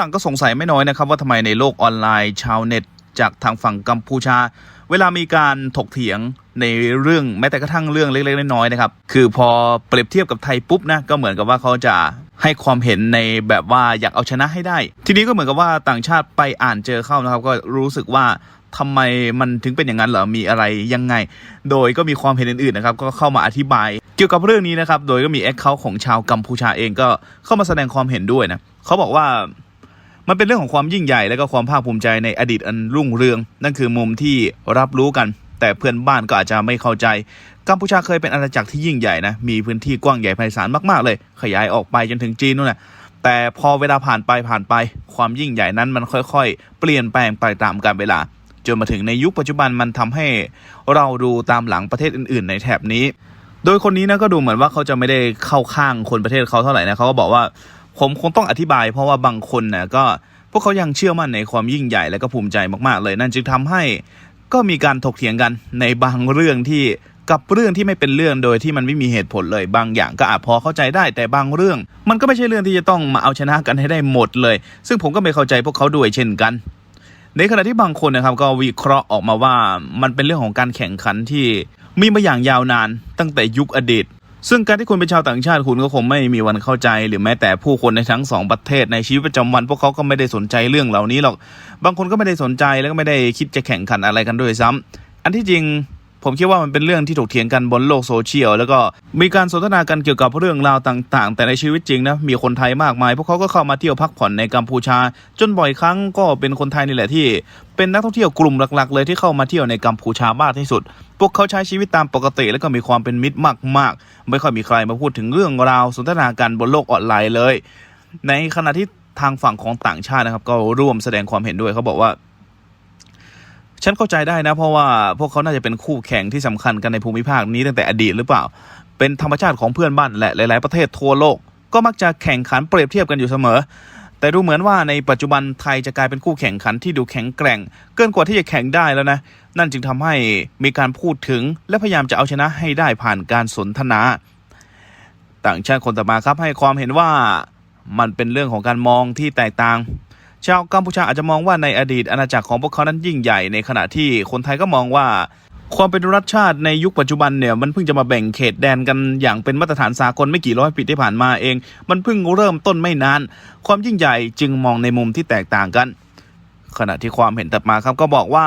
รั่งก็สงสัยไม่น้อยนะครับว่าทำไมในโลกออนไลน์ชาวเน็ต จากทางฝั่งกัมพูชา เวลามีการถกเถียงในเรื่องแม้แต่กระทั่งเรื่องเล็กๆน้อยๆนะครับคือพอเปรียบเทียบกับไทยปุ๊บนะก็เหมือนกับว่าเขาจะให้ความเห็นในแบบว่าอยากเอาชนะให้ได้ ทีนี้ก็เหมือนกับว่าต่างชาติไปอ่านเจอเข้านะครับ ก็รู้สึกว่าทำไมมันถึงเป็นอย่างนั้นเหรอ มีอะไรยังไง โดยก็มีความเห็นอื่นๆนะครับ ก็เข้ามาอธิบาย เกี่ยวกับเรื่องนี้นะครับ โดยก็มีแอคเคาท์ของชาวกัมพูชาเองก็เข้ามาแสดงความเห็นด้วยนะ เขาบอกว่า มันเป็นเรื่องของความยิ่งใหญ่และก็ความภาคภูมิใจในอดีตอันรุ่งเรือง นั่นคือมุมที่รับรู้กัน แต่เพื่อนบ้านก็อาจจะไม่เข้าใจกัมพูชาเคยเป็นอาณาจักรที่ยิ่งใหญ่นะมีพื้นที่กว้างใหญ่ไพศาลมากๆเลย ขยายออกไปจนถึงจีนนู่นแหละแต่พอเวลาผ่านไปผ่านไป ความยิ่งใหญ่นั้นมันค่อยๆ เปลี่ยนแปลงไปตามกาลเวลา จนมาถึงในยุคปัจจุบันมันทำให้เราดูตามหลังประเทศอื่น ๆ ในแถบนี้ โดยคนนี้นะก็ดูเหมือนว่าเขาจะไม่ได้เข้าข้างคนประเทศเขาเท่าไหร่นะเขาก็บอกว่า ผมคงต้องอธิบายเพราะว่าบางคนนะก็พวกเขายังเชื่อมั่นในความยิ่งใหญ่และก็ภูมิใจมากๆเลย นั่นจึงทำให้ก็มีการถกเถียงกันในบางเรื่องที่กับเรื่องที่ไม่เป็นเรื่องโดยที่มันไม่มีเหตุผลเลย บางอย่างก็อาจพอเข้าใจได้แต่บางเรื่อง มันก็ไม่ใช่เรื่องที่จะต้องมาเอาชนะกันให้ได้หมดเลย ซึ่งผมก็ไม่เข้าใจพวกเขาด้วยเช่นกัน ในขณะที่บางคนนะครับก็วิเคราะห์ออกมาว่ามันเป็นเรื่องของการแข่งขันที่มีมาอย่างยาวนานตั้งแต่ยุคอดีต ซึ่งการที่คุณเป็นชาวต่างชาติคุณก็คงไม่มีวันเข้าใจ หรือแม้แต่ผู้คนในทั้งสองประเทศในชีวิตประจำวัน พวกเขาก็ไม่ได้สนใจเรื่องเหล่านี้หรอก บางคนก็ไม่ได้สนใจแล้วก็ไม่ได้คิดจะแข่งขันอะไรกันด้วยซ้ำอันที่จริง ผมคิดว่ามันเป็นเรื่องที่ถกเถียงกันบนโลกโซเชียลแล้วก็มีการสนทนากันเกี่ยวกับเรื่องราวต่างๆ แต่ในชีวิตจริงนะมีคนไทยมากมาย พวกเขาก็เข้ามาเที่ยวพักผ่อนในกัมพูชา จนบ่อยครั้งก็เป็นคนไทยนี่แหละที่ เป็นนักท่องเที่ยวกลุ่มหลัก ๆ เลยที่เข้ามาเที่ยวในกัมพูชามากที่สุด พวกเขาใช้ชีวิตตามปกติ แล้วก็มีความเป็นมิตรมากๆ ไม่ค่อยมีใครมาพูดถึงเรื่องราวสนทนากันบนโลกออนไลน์เลย ในขณะที่ทางฝั่งของต่างชาตินะครับ ก็ร่วมแสดงความเห็นด้วยเขาบอกว่า ฉันเข้าใจได้นะ เพราะว่าพวกเขาน่าจะเป็นคู่แข่งที่สำคัญกันในภูมิภาคนี้ตั้งแต่อดีตหรือเปล่า เป็นธรรมชาติของเพื่อนบ้านและหลาย ๆ ประเทศทั่วโลก ก็มักจะแข่งขันเปรียบเทียบกันอยู่เสมอ แต่ดูเหมือนว่าในปัจจุบันไทยจะกลายเป็นคู่แข่งขันที่ดูแข็งแกร่ง เกินกว่าที่จะแข่งได้แล้วนะ นั่นจึงทำให้มีการพูดถึง และพยายามจะเอาชนะให้ได้ผ่านการสนทนา ต่างชาติคนต่อมาครับให้ความเห็นว่ามันเป็นเรื่องของการมองที่แตกต่าง ชาวกัมพูชาอาจจะมองว่าในอดีตอาณาจักรของพวกเขานั้นยิ่งใหญ่ ในขณะที่คนไทยก็มองว่า ความเป็นรัฐชาติในยุคปัจจุบันเนี่ยมันเพิ่งจะมาแบ่งเขตแดนกันอย่างเป็นมาตรฐานสากลไม่กี่ร้อยปีที่ผ่านมาเอง มันเพิ่งเริ่มต้นไม่นาน ความยิ่งใหญ่จึงมองในมุมที่แตกต่างกันขณะที่ความเห็นถัดมาครับก็บอกว่า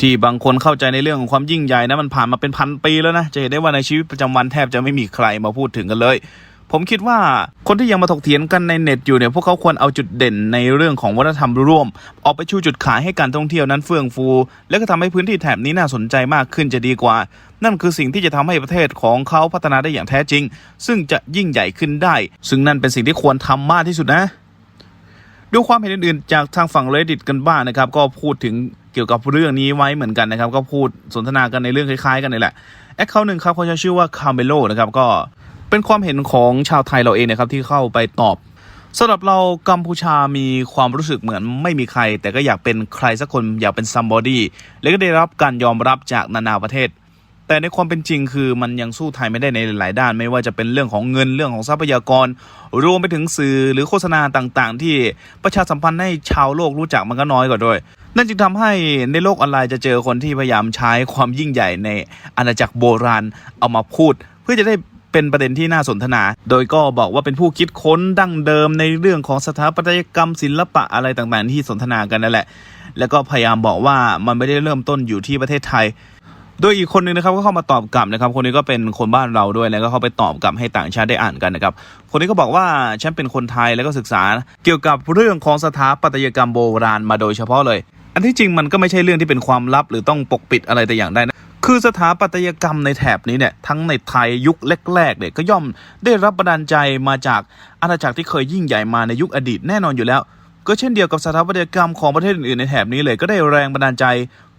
ที่บางคนเข้าใจในเรื่องของความยิ่งใหญ่นะมันผ่านมาเป็นพันปีแล้วนะจะเห็นได้ว่าในชีวิตประจำวันแทบจะไม่มีใครมาพูดถึงกันเลย ผมคิดว่าคนที่ยังมาถกเถียงกันในเน็ตอยู่เนี่ยพวกเขาควรเอาจุดเด่นในเรื่องของวัฒนธรรมร่วม ออกไปชูจุดขายให้การท่องเที่ยวนั้นเฟื่องฟู และก็ทำให้พื้นที่แถบนี้น่าสนใจมากขึ้นจะดีกว่า นั่นคือสิ่งที่จะทำให้ประเทศของเขาพัฒนาได้อย่างแท้จริง ซึ่งจะยิ่งใหญ่ขึ้นได้ ซึ่งนั่นเป็นสิ่งที่ควรทำมากที่สุดนะดูความเห็นอื่นๆ จากทางฝั่ง reddit กันบ้างนะครับ ก็พูดถึงเกี่ยวกับเรื่องนี้ไว้เหมือนกันนะครับ ก็พูดสนทนากันในเรื่องคล้ายๆ กันนี่แหละแอคเคาท์หนึ่งครับเขาจะชื่อว่า Carmelo นะครับก็ เป็นความเห็นของชาวไทยเราเองนะครับที่เข้าไปตอบสำหรับเรากัมพูชามีความรู้สึกเหมือนไม่มีใคร แต่ก็อยากเป็นใครสักคนอยากเป็น somebody และก็ได้รับการยอมรับจากนานาประเทศ แต่ในความเป็นจริงคือมันยังสู้ไทยไม่ได้ในหลายด้าน ไม่ว่าจะเป็นเรื่องของเงินเรื่องของทรัพยากร รวมไปถึงสื่อหรือโฆษณาต่างๆ ที่ประชาสัมพันธ์ให้ชาวโลกรู้จักมันก็น้อยกว่าด้วย นั่นจึงทำให้ในโลกออนไลน์จะเจอคนที่พยายามใช้ความยิ่งใหญ่ในอาณาจักรโบราณเอามาพูด เพื่อจะได้ เป็นประเด็นที่น่าสนทนา โดยก็บอกว่าเป็นผู้คิดค้นดั้งเดิมในเรื่องของสถาปัตยกรรมศิลปะอะไรต่างๆ ที่สนทนากันนั่นแหละ แล้วก็พยายามบอกว่ามันไม่ได้เริ่มต้นอยู่ที่ประเทศไทยโดยอีกคนหนึ่งนะครับก็เข้ามาตอบกลับนะครับ คนนี้ก็เป็นคนบ้านเราด้วยแล้วก็เข้าไปตอบกลับให้ต่างชาติได้อ่านกันนะครับคนนี้ก็บอกว่าฉันเป็นคนไทยแล้วก็ศึกษา เกี่ยวกับเรื่องของสถาปัตยกรรมโบราณมาโดยเฉพาะเลย อันที่จริงมันก็ไม่ใช่เรื่องที่เป็นความลับหรือต้องปกปิดอะไรแต่อย่างใดนะ คือสถาปัตยกรรมในแถบนี้เนี่ยทั้งในไทยยุคแรกๆเนี่ยก็ย่อมได้รับบันดาลใจมาจากอาณาจักรที่เคยยิ่งใหญ่มาในยุคอดีตแน่นอนอยู่แล้ว ก็เช่นเดียวกับสถาปัตยกรรมของประเทศอื่นๆในแถบนี้เลยก็ได้แรงบันดาลใจ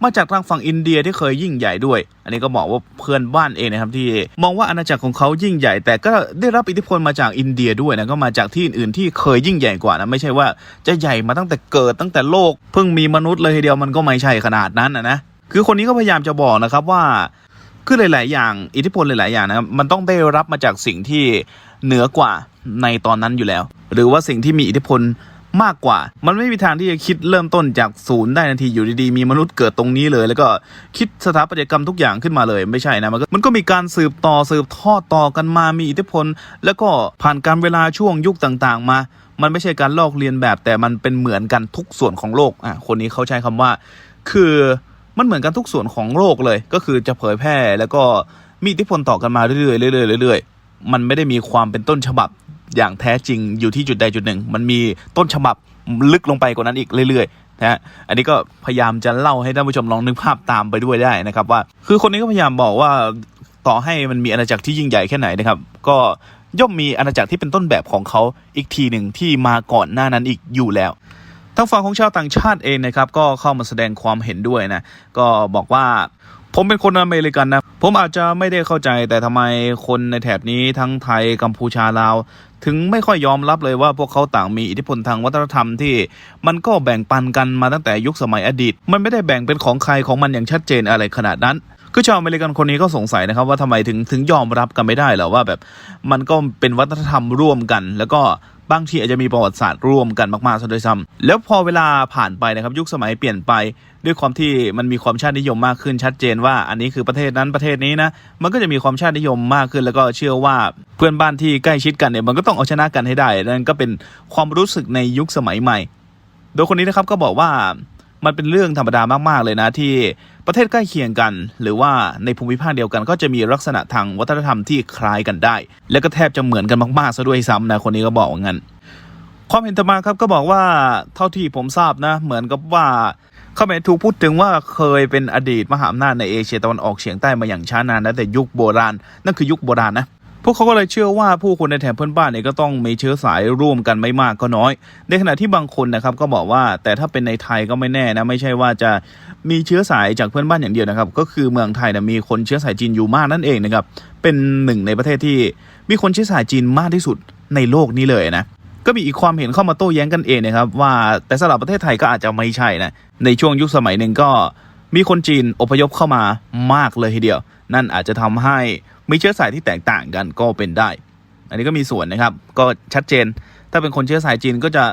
มาจากทางฝั่งอินเดียที่เคยยิ่งใหญ่ด้วย อันนี้ก็บอกว่าเพื่อนบ้านเองนะครับที่มองว่าอาณาจักรของเขายิ่งใหญ่ แต่ก็ได้รับอิทธิพลมาจากอินเดียด้วยนะก็มาจากที่อื่นๆที่เคยยิ่งใหญ่กว่านะไม่ใช่ว่าจะใหญ่มาตั้งแต่เกิดตั้งแต่โลกเพิ่งมีมนุษย์เลยทีเดียวมันก็ไม่ใช่ขนาดนั้นนะนะ คือคนนี้ก็พยายามจะบอกนะครับว่าคือหลาย ๆ อย่าง อิทธิพลหลาย ๆ อย่างนะครับมันต้องได้รับมาจากสิ่งที่เหนือกว่าในตอนนั้นอยู่แล้ว หรือว่าสิ่งที่มีอิทธิพลมากกว่า มันไม่มีทางที่จะคิดเริ่มต้นจากศูนย์ได้ทันทีอยู่ดี ๆ มีมนุษย์เกิดตรงนี้เลย แล้วก็คิดสถาปัตยกรรมทุกอย่างขึ้นมาเลยไม่ใช่นะ มันก็มันก็มีการสืบต่อสืบทอดต่อกันมามีอิทธิพล แล้วก็ผ่านการเวลาช่วงยุคต่าง ๆ มา มันไม่ใช่การลอกเลียนแบบแต่มันเป็นเหมือนกันทุกส่วนของโลกอะคนนี้เขาใช้คำว่า คือ มันเหมือนกันทุกส่วนของโลกเลย ก็คือจะเผยแพร่แล้วก็มีอิทธิพลต่อกันมาเรื่อยๆเรื่อยๆเรื่อยๆมันไม่ได้มีความเป็นต้นฉบับอย่างแท้จริงอยู่ที่จุดใดจุดหนึ่ง มันมีต้นฉบับลึกลงไปกว่านั้นอีกเรื่อยๆนะฮะอันนี้ก็พยายามจะเล่าให้ท่านผู้ชมลองนึกภาพตามไปด้วยได้นะครับว่า คือคนนี้ก็พยายามบอกว่าต่อให้มันมีอาณาจักรที่ยิ่งใหญ่แค่ไหนนะครับ ก็ย่อมมีอาณาจักรที่เป็นต้นแบบของเขาอีกทีหนึ่งที่มาก่อนหน้านั้นอีกอยู่แล้ว ทางฝั่งของชาวต่างชาติเองนะครับก็เข้ามาแสดงความเห็นด้วยนะก็บอกว่าผมเป็นคนอเมริกันนะ ผมอาจจะไม่ได้เข้าใจแต่ทำไมคนในแถบนี้ทั้งไทยกัมพูชาลาว ถึงไม่ค่อยยอมรับเลยว่าพวกเขาต่างมีอิทธิพลทางวัฒนธรรมที่ มันก็แบ่งปันกันมาตั้งแต่ยุคสมัยอดีต มันไม่ได้แบ่งเป็นของใครของมันอย่างชัดเจนอะไรขนาดนั้นคือชาวอเมริกันคนนี้ก็สงสัยนะครับว่าทำไมถึงถึงยอมรับกันไม่ได้หรอว่าแบบมันก็เป็นวัฒนธรรมร่วมกัน แล้วก็ บางทีอาจจะมีประวัติศาสตร์ร่วมกันมากๆซะด้วยซ้ำแล้วพอเวลาผ่านไปนะครับยุคสมัยเปลี่ยนไป ด้วยความที่มันมีความชาตินิยมมากขึ้นชัดเจนว่าอันนี้คือประเทศนั้นประเทศนี้นะมันก็จะมีความชาตินิยมมากขึ้น แล้วก็เชื่อว่าเพื่อนบ้านที่ใกล้ชิดกันเนี่ยมันก็ต้องเอาชนะกันให้ได้นั่นก็เป็นความรู้สึกในยุคสมัยใหม่ โดยคนนี้นะครับก็บอกว่า มันเป็นเรื่องธรรมดามาก ๆ เลยนะที่ประเทศใกล้เคียงกัน หรือว่าในภูมิภาคเดียวกัน ก็จะมีลักษณะทางวัฒนธรรมที่คล้ายกันได้ และก็แทบจะเหมือนกันมากๆซะด้วยซ้ำนะคนนี้ก็บอกว่างั้น ความเห็นต่อมาครับก็บอกว่าเท่าที่ผมทราบนะ เหมือนกับว่าเขมรถูกพูดถึงว่าเคยเป็นอดีตมหาอำนาจในเอเชียตะวันออกเฉียงใต้มาอย่างช้านานนะแต่ยุคโบราณ นั่นคือยุคโบราณนะ พวกเขาก็เลยเชื่อว่าผู้คนในแถบเพื่อนบ้านเนี่ยก็ต้องมีเชื้อสายร่วมกันไม่มากก็น้อย ในขณะที่บางคนนะครับก็บอกว่าแต่ถ้าเป็นในไทยก็ไม่แน่นะไม่ใช่ว่าจะมีเชื้อสายจากเพื่อนบ้านอย่างเดียวนะครับ ก็คือเมืองไทยนะมีคนเชื้อสายจีนอยู่มากนั่นเองนะครับเป็นหนึ่งในประเทศที่มีคนเชื้อสายจีนมากที่สุดในโลกนี้เลยนะก็มีอีกความเห็นเข้ามาโต้แย้งกันเองนะครับว่าแต่สำหรับประเทศไทยก็อาจจะไม่ใช่นะในช่วงยุคสมัยหนึ่งก็มีคนจีนอพยพเข้ามามากเลยทีเดียว นั่นอาจจะทำให้ มีเชื้อสายที่แตกต่างกันก็เป็นได้ อันนี้ก็มีส่วนนะครับ ก็ชัดเจน ถ้าเป็นคนเชื้อสายจีนก็จะ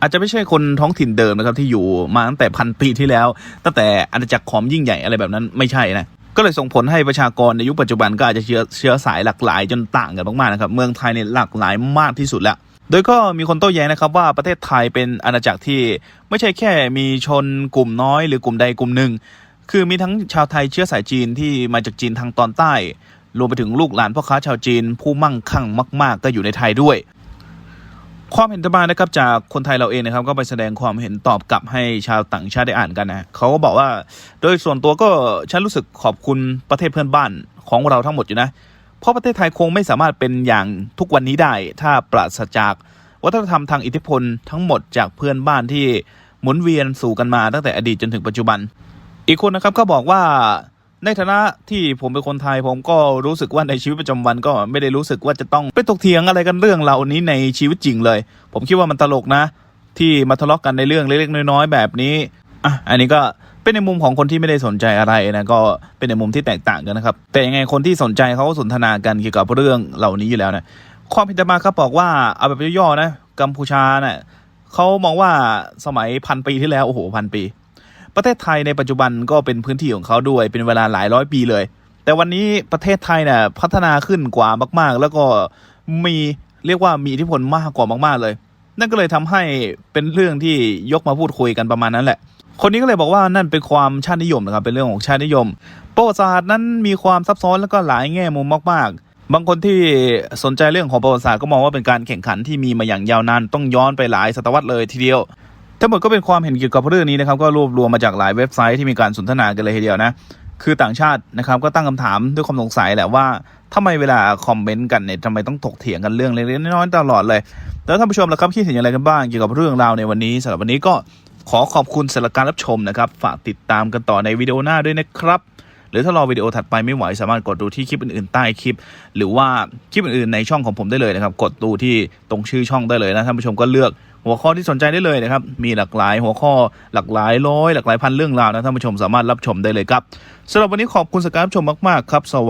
อาจจะไม่ใช่คนท้องถิ่นเดิมนะครับที่อยู่มาตั้งแต่พันปีที่แล้ว ตั้งแต่อาณาจักรขอมยิ่งใหญ่อะไรแบบนั้นไม่ใช่นะก็เลยส่งผลให้ประชากรในยุคปัจจุบันก็อาจจะเชื้อเชื้อสายหลากหลายจนต่างกันมากๆนะครับ เมืองไทยเนี่ยหลากหลายมากที่สุดแล้ว โดยก็มีคนโต้แย้งนะครับว่าประเทศไทยเป็นอาณาจักรที่ไม่ใช่แค่มีชนกลุ่มน้อยหรือกลุ่มใดกลุ่มหนึ่ง คือมีทั้งชาวไทยเชื้อสายจีนที่มาจากจีนทางตอนใต้ รวมไปถึงลูกหลานพ่อค้าชาวจีน ผู้มั่งคั่งมาก ๆ ก็อยู่ในไทยด้วย ความเห็นต่อมานะครับจากคนไทยเราเองนะครับ ก็ไปแสดงความเห็นตอบกลับให้ชาวต่างชาติได้อ่านกันนะเขาก็บอกว่า โดยส่วนตัวก็ฉันรู้สึกขอบคุณประเทศเพื่อนบ้านของเราทั้งหมดอยู่นะ เพราะประเทศไทยคงไม่สามารถเป็นอย่างทุกวันนี้ได้ ถ้าปราศจากวัฒนธรรมทางอิทธิพลทั้งหมดจากเพื่อนบ้านที่หมุนเวียนสู่กันมาตั้งแต่อดีตจนถึงปัจจุบัน อีกคนนะครับก็บอกว่า ในฐานะที่ผมเป็นคนไทยผมก็รู้สึกว่าในชีวิตประจำวันก็ไม่ได้รู้สึกว่าจะต้องไปตกเถียงอะไรกันเรื่องเหล่านี้ในชีวิตจริงเลย ผมคิดว่ามันตลกนะ ที่มาทะเลาะกันในเรื่องเล็กๆน้อยๆแบบนี้อะอันนี้ก็เป็นในมุมของคนที่ไม่ได้สนใจอะไรนะก็เป็นในมุมที่แตกต่างกันนะครับ แต่ยังไงคนที่สนใจเขาก็สนทนากันเกี่ยวกับเรื่องเหล่านี้อยู่แล้วนะความพิจารณาครับบอกว่าเอาแบบย่อๆนะกัมพูชานะ่ะเขามองว่าสมัยพันปีที่แล้วโอ้โหพันปี ประเทศไทยในปัจจุบันก็เป็นพื้นที่ของเขาด้วยเป็นเวลาหลายร้อยปีเลย แต่วันนี้ประเทศไทยเนี่ยพัฒนาขึ้นกว่ามาก ๆ แล้วก็มีเรียกว่ามีอิทธิพลมากกว่ามาก ๆ เลย นั่นก็เลยทำให้เป็นเรื่องที่ยกมาพูดคุยกันประมาณนั้นแหละ คนนี้ก็เลยบอกว่านั่นเป็นความชาตินิยมนะครับเป็นเรื่องของชาตินิยม ประวัติศาสตร์นั้นมีความซับซ้อนแล้วก็หลายแง่มุมมาก ๆบางคนที่สนใจเรื่องของประวัติศาสตร์ก็มองว่าเป็นการแข่งขันที่มีมาอย่างยาวนานต้องย้อนไปหลายศตวรรษเลยทีเดียว ทั้งหมดก็เป็นความเห็นเกี่ยวกับเรื่องนี้นะครับก็รวบรวมมาจากหลายเว็บไซต์ที่มีการสนทนากันเลยทีเดียวนะคือต่างชาตินะครับก็ตั้งคำถามด้วยความสงสัยแหละว่าทำไมเวลาคอมเมนต์กันเนี่ยทำไมต้องถกเถียงกันเรื่องเล็กๆน้อยๆตลอดเลย แล้วท่านผู้ชมล่ะครับคิดเห็นอย่างไรกันบ้างเกี่ยวกับเรื่องราวในวันนี้สำหรับวันนี้ก็ขอขอบคุณสำหรับการรับชมนะครับ ฝากติดตามกันต่อในวิดีโอหน้าด้วยนะครับ หรือถ้ารอวิดีโอถัดไปไม่ไหวสามารถกดดูที่คลิปอื่นๆใต้คลิป หรือว่าคลิปอื่นๆในช่องของผมได้เลยนะครับ กดดูที่ตรงชื่อช่องได้เลยนะท่านผู้ชมก็เลือก หัวข้อที่สนใจได้เลยนะครับ มีหลากหลายหัวข้อหลากหลายร้อยหลากหลายพันเรื่องราวนะท่านผู้ชมสามารถรับชมได้เลยครับสำหรับวันนี้ขอบคุณสการรับชมมากๆครับสวัสดี